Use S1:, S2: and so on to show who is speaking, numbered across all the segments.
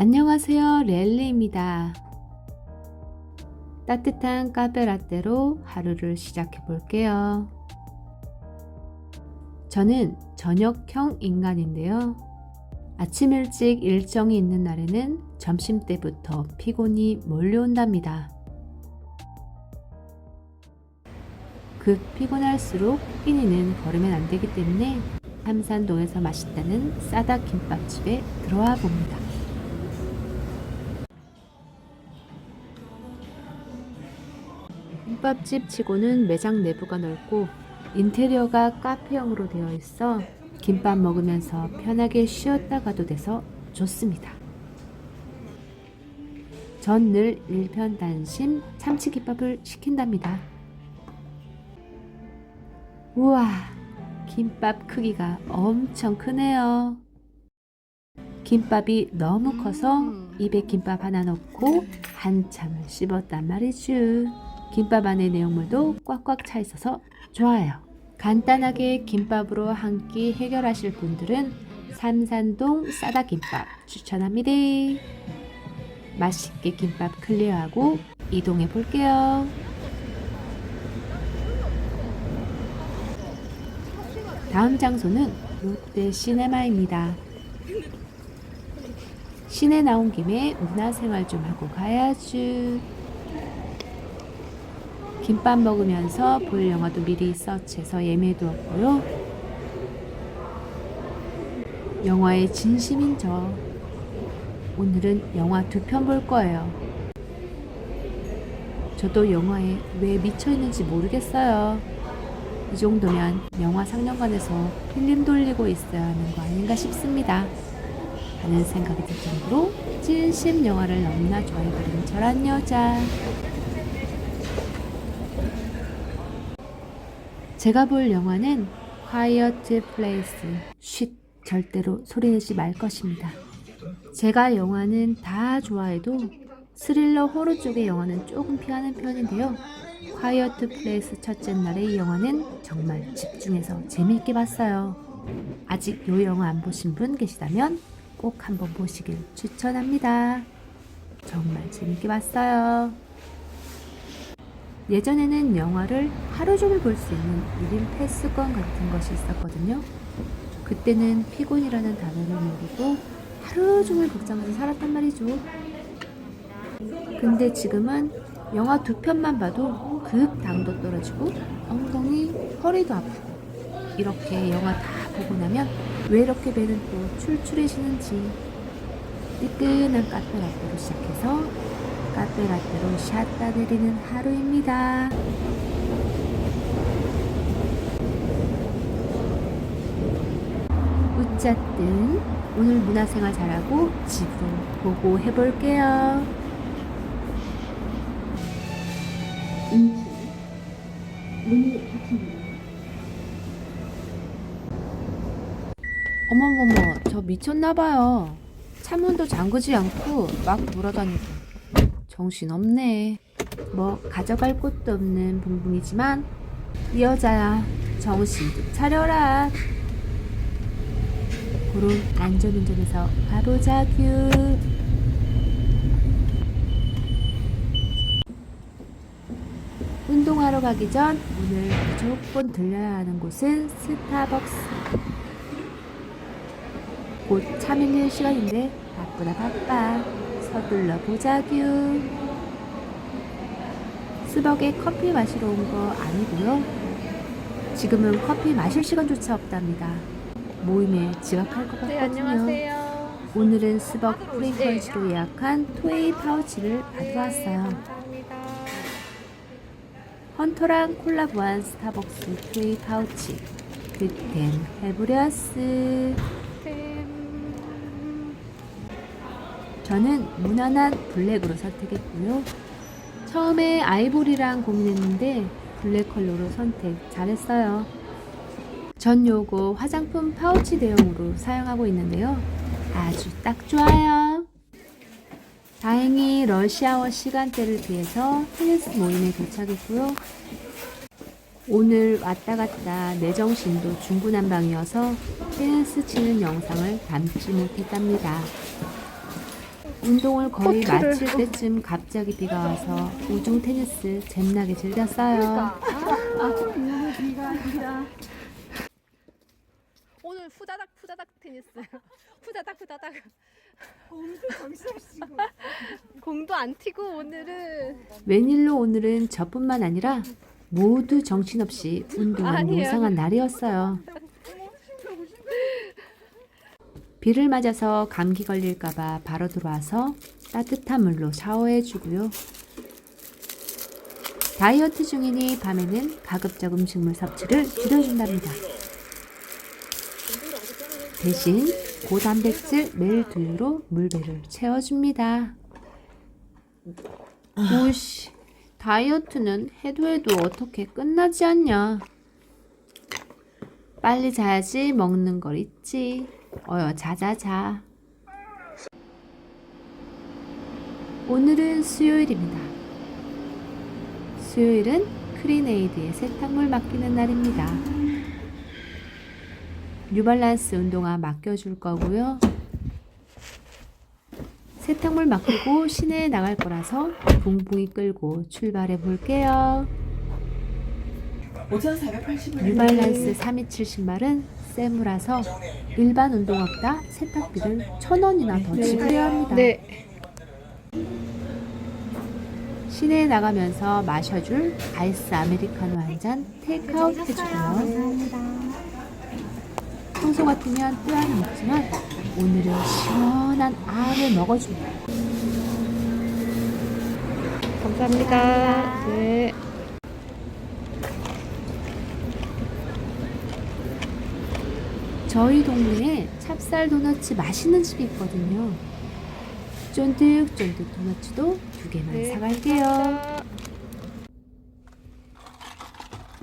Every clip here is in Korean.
S1: 안녕하세요. 렐리입니다. 따뜻한 카페 라떼로 하루를 시작해 볼게요. 저는 저녁형 인간인데요. 아침 일찍 일정이 있는 날에는 점심 때부터 피곤이 몰려온답니다. 급 피곤할수록 끼니는 걸으면 안 되기 때문에 삼산동에서 맛있다는 싸다 김밥집에 들어와 봅니다. 김밥집 치고는 매장 내부가 넓고 인테리어가 카페형으로 되어 있어 김밥 먹으면서 편하게 쉬었다 가도 돼서 좋습니다. 전 늘 일편단심 참치김밥을 시킨답니다. 우와, 김밥 크기가 엄청 크네요. 김밥이 너무 커서 입에 김밥 하나 넣고 한참을 씹었단 말이죠. 김밥 안에 내용물도 꽉꽉 차 있어서 좋아요. 간단하게 김밥으로 한 끼 해결하실 분들은 삼산동 싸다 김밥 추천합니다. 맛있게 김밥 클리어하고 이동해 볼게요. 다음 장소는 롯데 시네마입니다. 시내 나온 김에 문화생활 좀 하고 가야죠. 김밥 먹으면서 볼 영화도 미리 서치해서 예매해두었고요. 영화에 진심인 저. 오늘은 영화 두 편 볼 거예요. 저도 영화에 왜 미쳐있는지 모르겠어요. 이 정도면 영화 상영관에서 필름 돌리고 있어야 하는 거 아닌가 싶습니다. 하는 생각이 들 정도로 찐심 영화를 너무나 좋아해버리는 저란 여자. 제가 볼 영화는 Quiet Place. 쉿, 절대로 소리내지 말 것입니다. 제가 영화는 다 좋아해도 스릴러 호러 쪽의 영화는 조금 피하는 편인데요. 콰이어트 플레이스 첫째 날의 이 영화는 정말 집중해서 재미있게 봤어요. 아직 이 영화 안 보신 분 계시다면 꼭 한번 보시길 추천합니다. 정말 재밌게 봤어요. 예전에는 영화를 하루 종일 볼 수 있는 1인 패스권 같은 것이 있었거든요. 그때는 피곤이라는 단어를 모르고 하루 종일 극장에서 살았단 말이죠. 근데 지금은 영화 두 편만 봐도 급 당도 떨어지고 엉덩이, 허리도 아프고 이렇게 영화 다 보고 나면 왜 이렇게 배는 또 출출해지는지 뜨끈한 카페라떼로 시작해서 카페라떼로 샷다 내리는 하루입니다. 어쨌든 오늘 문화생활 잘하고 집으로 보고 해볼게요. 어머머머, 저 미쳤나봐요. 창문도 잠그지 않고 막 돌아다니고. 정신 없네. 뭐, 가져갈 곳도 없는 붕붕이지만, 이 여자야, 정신 좀 차려라. 고로 안전운전해서 가보자규. 운동하러 가기 전 오늘 무조건 들려야 하는 곳은 스타벅스. 곧 차 밀릴 시간인데 바쁘다 바빠. 서둘러 보자규. 스벅에 커피 마시러 온 거 아니고요. 지금은 커피 마실 시간조차 없답니다. 모임에 지각할 것
S2: 네,
S1: 같거든요.
S2: 안녕하세요.
S1: 오늘은 스벅 프리퀄시로 예약한 토웨이 파우치를.
S2: 감사합니다.
S1: 헌터랑 콜라보한 스타벅스 토웨이 파우치. 득템 해브려스. 저는 무난한 블랙으로 선택했고요. 처음에 아이보리랑 고민했는데 블랙 컬러로 선택 잘했어요. 전 요거 화장품 파우치 대용으로 사용하고 있는데요. 아주 딱 좋아요. 다행히 러시아워 시간대를 피해서 테니스 모임에 도착했고요. 오늘 왔다 갔다 내 정신도 중구난방이어서 테니스 치는 영상을 담지 못했답니다. 운동을 거의
S2: 코트를.
S1: 마칠 때쯤 갑자기 비가 와서 우중 테니스 잼나게 즐겼어요.
S2: 오늘 후다닥 후다닥 테니스. 후다닥 후다닥. 공도 안 튀고 오늘은
S1: 웬일로 오늘은 저뿐만 아니라 모두 정신없이 운동을
S2: 아니에요.
S1: 모상한 날이었어요. 비를 맞아서 감기 걸릴까봐 바로 들어와서 따뜻한 물로 샤워해 주고요. 다이어트 중이니 밤에는 가급적 음식물 섭취를 줄여준답니다. 대신 고단백질 매일 두유로 물배를 채워줍니다. 오씨, 다이어트는 해도 해도 어떻게 끝나지 않냐. 빨리 자야지 먹는 걸 있지. 어여 자자자. 오늘은 수요일입니다. 수요일은 크리네이드의 세탁물 맡기는 날입니다. 뉴발란스 운동화 맡겨줄 거고요. 세탁물 맡기고 시내에 나갈 거라서 붕붕이 끌고 출발해 볼게요.
S3: 5,480원.
S1: 뉴발란스 327 신발은 세무라서 일반 운동화보다 세탁비를 천 원이나 더 지불해야 합니다.
S2: 네.
S1: 시내에 나가면서 마셔줄 아이스 아메리카노 한 잔 테이크아웃 해주고요. 평소 같으면 뜨안 먹지만 오늘은 시원한 알을 먹어줍니다.
S2: 감사합니다. 네.
S1: 저희 동네에 찹쌀 도너츠 맛있는 집이 있거든요. 쫀득쫀득 도너츠도 두 개만
S2: 네.
S1: 사갈게요.
S2: 감사합니다.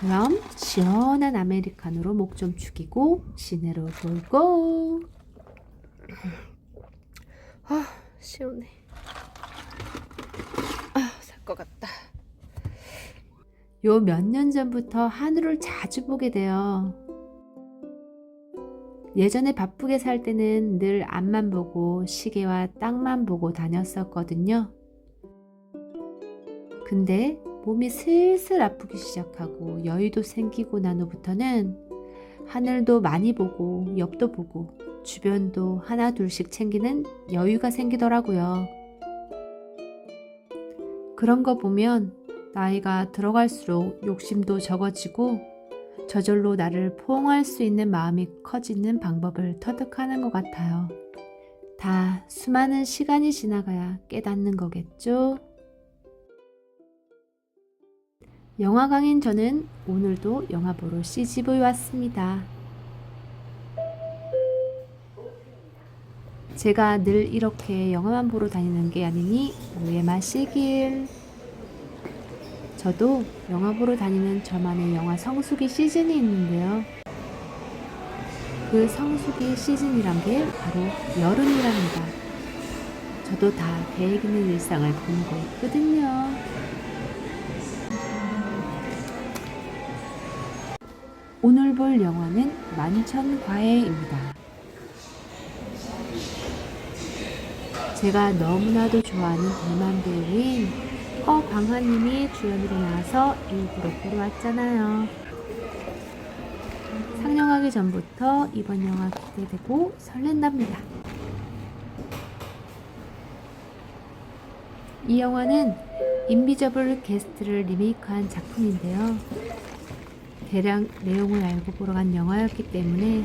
S1: 그럼 시원한 아메리카노로 목 좀 죽이고 시내로 돌고
S2: 아 시원해. 아살 것 같다.
S1: 요 몇 년 전부터 하늘을 자주 보게 돼요. 예전에 바쁘게 살 때는 늘 앞만 보고 시계와 땅만 보고 다녔었거든요. 근데 몸이 슬슬 아프기 시작하고 여유도 생기고 난 후부터는 하늘도 많이 보고 옆도 보고 주변도 하나 둘씩 챙기는 여유가 생기더라고요. 그런 거 보면 나이가 들어갈수록 욕심도 적어지고 저절로 나를 포옹할 수 있는 마음이 커지는 방법을 터득하는 것 같아요. 다 수많은 시간이 지나가야 깨닫는 거겠죠? 영화광인 저는 오늘도 영화 보러 CGV 왔습니다. 제가 늘 이렇게 영화만 보러 다니는 게 아니니 오해 마시길. 저도 영화 보러 다니는 저만의 영화 성수기 시즌이 있는데요. 그 성수기 시즌이란 게 바로 여름이랍니다. 저도 다 계획 있는 일상을 보내고 있거든요. 오늘 볼 영화는 만천과해입니다. 제가 너무나도 좋아하는 대만 배우인 허광화님이 주연으로 나와서 일부러 보러 왔잖아요. 상영하기 전부터 이번 영화 기대되고 설렌답니다. 이 영화는 인비저블 게스트를 리메이크한 작품인데요. 대략 내용을 알고 보러 간 영화였기 때문에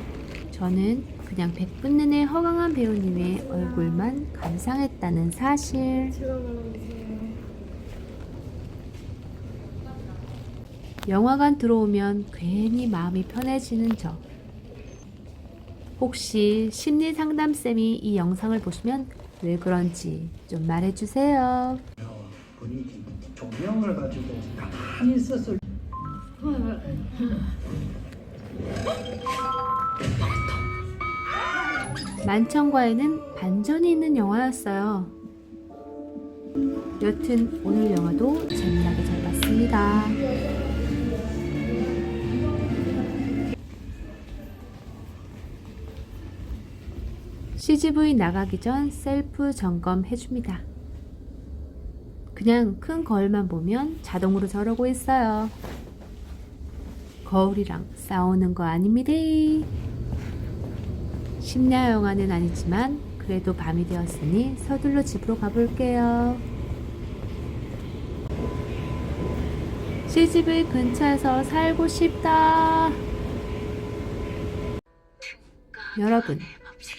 S1: 저는 그냥 백분눈의 허강한 배우님의 얼굴만 감상했다는 사실. 영화관 들어오면 괜히 마음이 편해지는 저. 혹시 심리 상담쌤이 이 영상을 보시면 왜 그런지 좀 말해주세요.
S3: 분위기 조명을 가지고 가만히 있었을
S1: 만천과에는 반전이 있는 영화였어요. 여튼 오늘 영화도 재미나게 잘 봤습니다. CGV 나가기 전 셀프 점검 해 줍니다. 그냥 큰 거울만 보면 자동으로 저러고 있어요. 거울이랑 싸우는 거 아닙니다. 심야 영화는 아니지만 그래도 밤이 되었으니 서둘러 집으로 가볼게요. CGV 근처에서 살고 싶다. 여러분,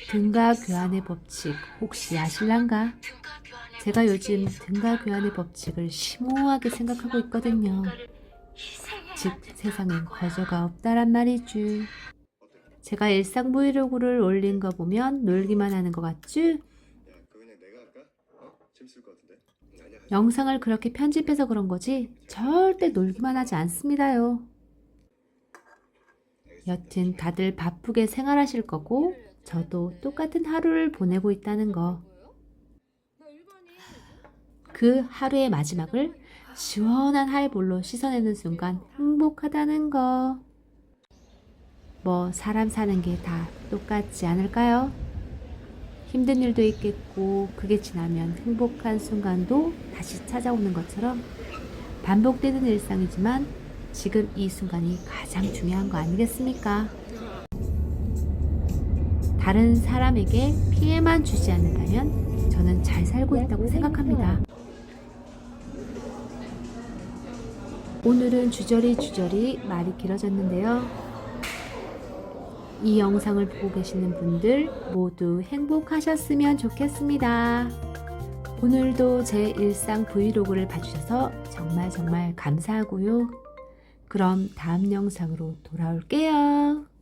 S1: 등가 교환의 법칙 혹시 아실란가? 제가 요즘 등가 교환의 법칙을 심오하게 생각하고 있거든요. 즉, 세상엔 거저가 없다란 말이죠. 제가 일상 브이로그를 올린 거 보면 놀기만 하는 것.
S4: 아니야.
S1: 영상을 그렇게 편집해서 그런 거지 절대 놀기만 하지 않습니다요. 여튼 다들 바쁘게 생활하실 거고 저도 똑같은 하루를 보내고 있다는 거. 그 하루의 마지막을 시원한 하이볼로 씻어내는 순간 행복하다는 거. 뭐 사람 사는 게 다 똑같지 않을까요? 힘든 일도 있겠고 그게 지나면 행복한 순간도 다시 찾아오는 것처럼 반복되는 일상이지만 지금 이 순간이 가장 중요한 거 아니겠습니까? 다른 사람에게 피해만 주지 않는다면 저는 잘 살고 있다고 생각합니다. 오늘은 주저리 주저리 말이 길어졌는데요. 이 영상을 보고 계시는 분들 모두 행복하셨으면 좋겠습니다. 오늘도 제 일상 브이로그를 봐주셔서 정말 정말 감사하고요. 그럼 다음 영상으로 돌아올게요.